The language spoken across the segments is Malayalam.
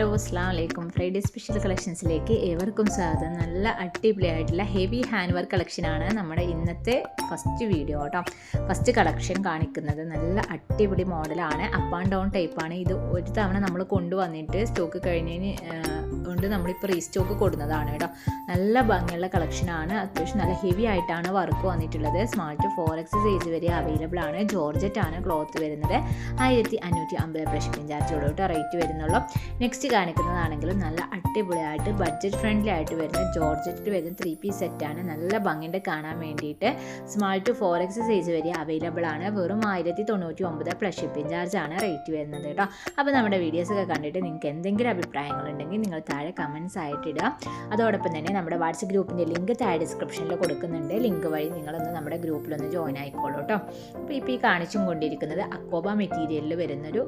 ഹലോ അസ്സാം വലൈക്കും ഫ്രൈഡേ സ്പെഷ്യൽ കളക്ഷൻസിലേക്ക് ഏവർക്കും സ്വാഗതം. നല്ല അടിപൊളിയായിട്ടുള്ള ഹെവി ഹാൻഡ് വർക്ക് കളക്ഷനാണ് നമ്മുടെ ഇന്നത്തെ ഫസ്റ്റ് വീഡിയോ കേട്ടോ. ഫസ്റ്റ് കളക്ഷൻ കാണിക്കുന്നത് നല്ല അടിപൊളി മോഡലാണ്. അപ്പ് ആൻഡ് ഡൗൺ ടൈപ്പാണ് ഇത് ഒരു തവണ നമ്മൾ കൊണ്ടുവന്നിട്ട് സ്റ്റോക്ക് കഴിഞ്ഞതിന് കൊണ്ട് നമ്മളിപ്പോൾ റീസ്റ്റോക്ക് കൊടുക്കുന്നതാണ് കേട്ടോ. നല്ല ഭംഗിയുള്ള കളക്ഷനാണ് അത്യാവശ്യം നല്ല ഹെവി ആയിട്ടാണ് വർക്ക് വന്നിട്ടുള്ളത്. സ്മാർട്ട് ഫോർ എക്സ് സൈസ് വരെ അവൈലബിൾ ആണ്. ജോർജറ്റ് ആണ് ക്ലോത്ത് വരുന്നത്. ആയിരത്തി അഞ്ഞൂറ്റി അമ്പത് ഷിപ്പിംഗ് ചാർജോട് കേട്ടോ റേറ്റ് വരുന്നുള്ളൂ. നെക്സ്റ്റ് കാണിക്കുന്നതാണെങ്കിലും നല്ല അടിപൊളിയായിട്ട് ബഡ്ജറ്റ് ഫ്രണ്ട്ലി ആയിട്ട് വരുന്ന ജോർജറ്റ് വരുന്ന ത്രീ പീസ് സെറ്റാണ് നല്ല ഭംഗിയുണ്ട് കാണാൻ വേണ്ടിയിട്ട്. Small to four X size വരെ അവൈലബിൾ ആണ്. വെറും ആയിരത്തി തൊണ്ണൂറ്റി ഒമ്പത് പ്ലസ് ഷിപ്പിംഗ് ചാർജ് ആണ് റേറ്റ് വരുന്നത് കേട്ടോ. അപ്പോൾ നമ്മുടെ വീഡിയോസ് ഒക്കെ കണ്ടിട്ട് നിങ്ങൾക്ക് എന്തെങ്കിലും അഭിപ്രായങ്ങളുണ്ടെങ്കിൽ നിങ്ങൾ താഴെ കമൻസ് ആയിട്ട് ഇടുക. അതോടൊപ്പം തന്നെ നമ്മുടെ വാട്സപ്പ് ഗ്രൂപ്പിന്റെ ലിങ്ക് താഴെ ഡിസ്ക്രിപ്ഷനിൽ കൊടുക്കുന്നുണ്ട്. ലിങ്ക് വഴി നിങ്ങളൊന്ന് നമ്മുടെ ഗ്രൂപ്പിലൊന്ന് ജോയിൻ ആയിക്കോളൂ കേട്ടോ. അപ്പോൾ ഇപ്പോൾ ഈ കാണിച്ചും കൊണ്ടിരിക്കുന്നത് അക്കോബ മെറ്റീരിയലിൽ വരുന്നൊരു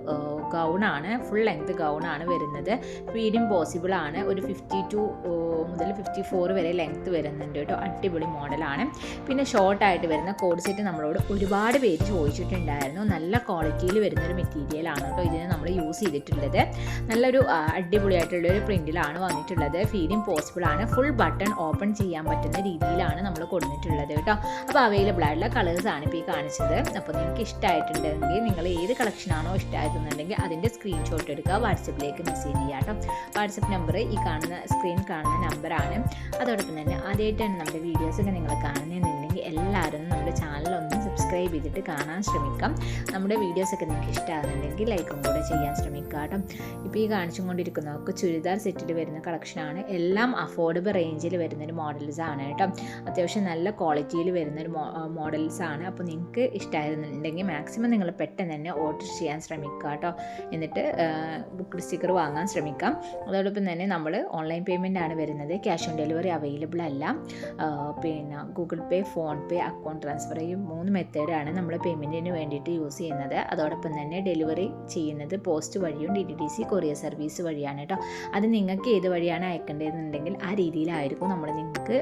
ഗൗണാണ് ഫുൾ ലെങ്ത് ഗൗണാണ് വരുന്നത്. ഫീഡിങ് പോസിബിൾ ആണ്. ഒരു ഫിഫ്റ്റി ടു മുതൽ ഫിഫ്റ്റി ഫോർ വരെ ലെങ്ത്ത് വരുന്നുണ്ട് കേട്ടോ. അടിപൊളി മോഡലാണ്. പിന്നെ ഷോർട്ടായിട്ട് വരുന്ന കോഡ് സെറ്റ് നമ്മളോട് ഒരുപാട് പേര് ചോദിച്ചിട്ടുണ്ടായിരുന്നു. നല്ല ക്വാളിറ്റിയിൽ വരുന്നൊരു മെറ്റീരിയലാണ് കേട്ടോ ഇതിന് നമ്മൾ യൂസ് ചെയ്തിട്ടുള്ളത്. നല്ലൊരു അടിപൊളിയായിട്ടുള്ളൊരു പ്രിന്റിലാണ് വന്നിട്ടുള്ളത്. ഫീഡിങ് പോസിബിൾ ആണ്. ഫുൾ ബട്ടൺ ഓപ്പൺ ചെയ്യാൻ പറ്റുന്ന രീതിയിലാണ് നമ്മൾ കൊടുത്തിട്ടുള്ളത് കേട്ടോ. അപ്പോൾ അവൈലബിൾ ആയിട്ടുള്ള കളേഴ്സാണ് ഇപ്പോൾ ഈ കാണിച്ചത്. അപ്പോൾ നിങ്ങൾക്ക് ഇഷ്ടമായിട്ടുണ്ടെങ്കിൽ നിങ്ങൾ ഏത് കളക്ഷനാണോ ഇഷ്ടമായിരുന്നുണ്ടെങ്കിൽ അതിന്റെ സ്ക്രീൻഷോട്ട് എടുക്കുക. വാട്സപ്പിലേക്ക് മെസ്സേജ് ചെയ്യുക കേട്ടോ വാട്സപ്പ് നമ്പർ ഈ കാണുന്ന സ്ക്രീൻ കാണുന്ന നമ്പറാണ്. അതോടൊപ്പം തന്നെ ആദ്യമായിട്ടാണ് നമ്മുടെ വീഡിയോസൊക്കെ നിങ്ങൾ കാണുന്നതെന്നുണ്ടെങ്കിൽ എല്ലാവരും നമ്മുടെ ചാനലൊന്നും സബ്സ്ക്രൈബ് ചെയ്തിട്ട് കാണാൻ ശ്രമിക്കാം. നമ്മുടെ വീഡിയോസൊക്കെ നിങ്ങൾക്ക് ഇഷ്ടമാകുന്നുണ്ടെങ്കിൽ ലൈക്കും കൂടെ ചെയ്യാൻ ശ്രമിക്കുക കേട്ടോ. ഇപ്പോൾ ഈ കാണിച്ചും കൊണ്ടിരിക്കുന്നവർക്ക് ചുരിദാർ സെറ്റിൽ വരുന്ന കളക്ഷനാണ് എല്ലാം അഫോർഡബിൾ റേഞ്ചിൽ വരുന്നൊരു മോഡൽസ് ആണ് കേട്ടോ. അത്യാവശ്യം നല്ല ക്വാളിറ്റിയിൽ വരുന്നൊരു മോഡൽസ് ആണ്. അപ്പോൾ നിങ്ങൾക്ക് ഇഷ്ടമായിരുന്നുണ്ടെങ്കിൽ മാക്സിമം നിങ്ങൾ പെട്ടെന്ന് തന്നെ ഓർഡർ ചെയ്യാൻ ശ്രമിക്കുക കേട്ടോ. എന്നിട്ട് ബുക്ക് സ്റ്റിക്കർ വാങ്ങാൻ ശ്രമിക്കാം. അതോടൊപ്പം തന്നെ നമ്മൾ ഓൺലൈൻ പേയ്മെന്റ് ആണ് വരുന്നത്. ക്യാഷ് ഓൺ ഡെലിവറി അവൈലബിൾ അല്ല. പിന്നെ Google pay PhonePe account transfer ഈ മൂന്ന് മെത്തേഡാണ് നമ്മൾ പേയ്മെന്റിന് വേണ്ടിയിട്ട് യൂസ് ചെയ്യുന്നത്. അതോടൊപ്പം തന്നെ ഡെലിവറി ചെയ്യുന്നത് പോസ്റ്റ് വഴിയും D T D C courier service വഴിയാണ് കേട്ടോ. അത് നിങ്ങൾക്ക് ഏത് വഴിയാണ് അയക്കേണ്ടതെന്നുണ്ടെങ്കിൽ ആ രീതിയിലായിരിക്കും നമ്മൾ നിങ്ങൾക്ക്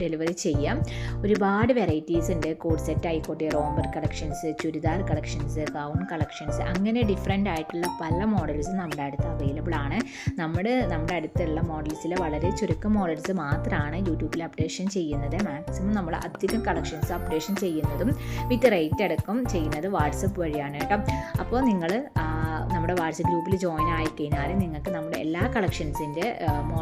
ഡെലിവറി ചെയ്യാം. ഒരുപാട് വെറൈറ്റീസ് ഉണ്ട്. കോഡ് സെറ്റ് ആയിക്കോട്ടെ romper collections churidar collections gown collections അങ്ങനെ ഡിഫറെന്റ് ആയിട്ടുള്ള പല മോഡൽസ് നമ്മുടെ അടുത്ത് അവൈലബിൾ ആണ്. നമ്മുടെ നമ്മുടെ അടുത്തുള്ള മോഡൽസിൽ വളരെ ചുരുക്കം മോഡൽസ് മാത്രമാണ് യൂട്യൂബിൽ അപ്ഡേഷൻ ചെയ്യുന്നത്. മാക്സിമം നമ്മൾ അധികം കളക്ഷൻസ് അപ്ഡേഷൻ ചെയ്യുന്നതും വിത്ത് റേറ്റ് അടക്കം ചെയ്യുന്നത് വാട്സപ്പ് വഴിയാണ് കേട്ടോ. അപ്പോൾ നിങ്ങൾ നമ്മുടെ വാട്സപ്പ് ഗ്രൂപ്പിൽ ജോയിൻ ആയി കഴിഞ്ഞാൽ നിങ്ങൾക്ക് നമ്മുടെ എല്ലാ കളക്ഷൻസിന്റെ മോ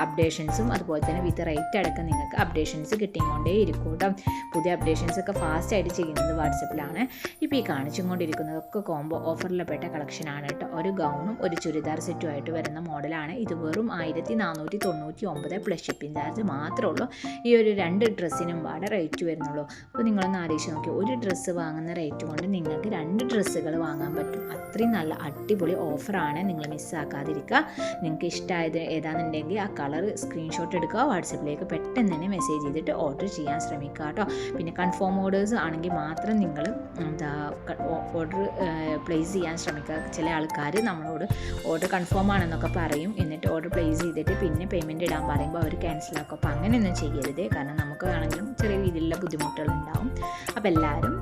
അപ്ഡേഷൻസും അതുപോലെ തന്നെ വിത്ത് റേറ്റ് അടക്കം നിങ്ങൾക്ക് അപ്ഡേഷൻസ് കിട്ടിക്കൊണ്ടേ ഇരിക്കും കേട്ടോ പുതിയ അപ്ഡേഷൻസ് ഒക്കെ ഫാസ്റ്റായിട്ട് ചെയ്യുന്നത് വാട്സപ്പിലാണ് ഇപ്പോൾ ഈ കാണിച്ചും കൊണ്ടിരിക്കുന്നതൊക്കെ കോംബോ ഓഫറിൽപ്പെട്ട കളക്ഷനാണ് കേട്ടോ ഒരു ഗൗണും ഒരു ചുരിദാർ സെറ്റും ആയിട്ട് വരുന്ന മോഡലാണ് ഇത് വെറും ആയിരത്തി നാനൂറ്റി തൊണ്ണൂറ്റി ഒമ്പത് പ്ലസ് ഷിപ്പിംഗ് ചാർജ് മാത്രമേ ഉള്ളൂ. ഈ ഒരു രണ്ട് ഡ്രസ്സിനും പാടെ റേറ്റ് വരുന്നുള്ളൂ. അപ്പോൾ നിങ്ങളൊന്ന് ആലോചിച്ച് നോക്കി. ഒരു ഡ്രസ്സ് വാങ്ങുന്ന റേറ്റ് കൊണ്ട് നിങ്ങൾക്ക് രണ്ട് ഡ്രസ്സുകൾ വാങ്ങാൻ പറ്റും. അത്രയും നല്ല അടിപൊളി ഓഫറാണ് നിങ്ങൾ മിസ്സാക്കാതിരിക്കുക നിങ്ങൾക്ക് ഇഷ്ടമായത് ഏതാണെന്നുണ്ടെങ്കിൽ ആ കളർ സ്ക്രീൻഷോട്ട് എടുക്കുക. വാട്സപ്പിലേക്ക് പെട്ടെന്ന് തന്നെ മെസ്സേജ് ചെയ്തിട്ട് ഓർഡർ ചെയ്യാൻ ശ്രമിക്കുക കേട്ടോ. പിന്നെ കൺഫേം ഓർഡേഴ്സ് ആണെങ്കിൽ മാത്രം നിങ്ങൾ എന്താ ഓർഡർ പ്ലേസ് ചെയ്യാൻ ശ്രമിക്കുക. ചില ആൾക്കാർ നമ്മളോട് ഓർഡർ കൺഫേം ആണെന്നൊക്കെ പറയും. എന്നിട്ട് ഓർഡർ പ്ലേസ് ചെയ്തിട്ട് പിന്നെ പേയ്മെന്റ് ഇടാൻ പറയുമ്പോൾ അവർ ക്യാൻസൽ ആക്കും. അപ്പോൾ അങ്ങനെയൊന്നും ചെയ്യരുത്. കാരണം നമുക്ക് ആണെങ്കിലും ചെറിയ രീതിയിലുള്ള ബുദ്ധിമുട്ടുകൾ ഉണ്ടാവും അപ്പോൾ എല്ലാവരും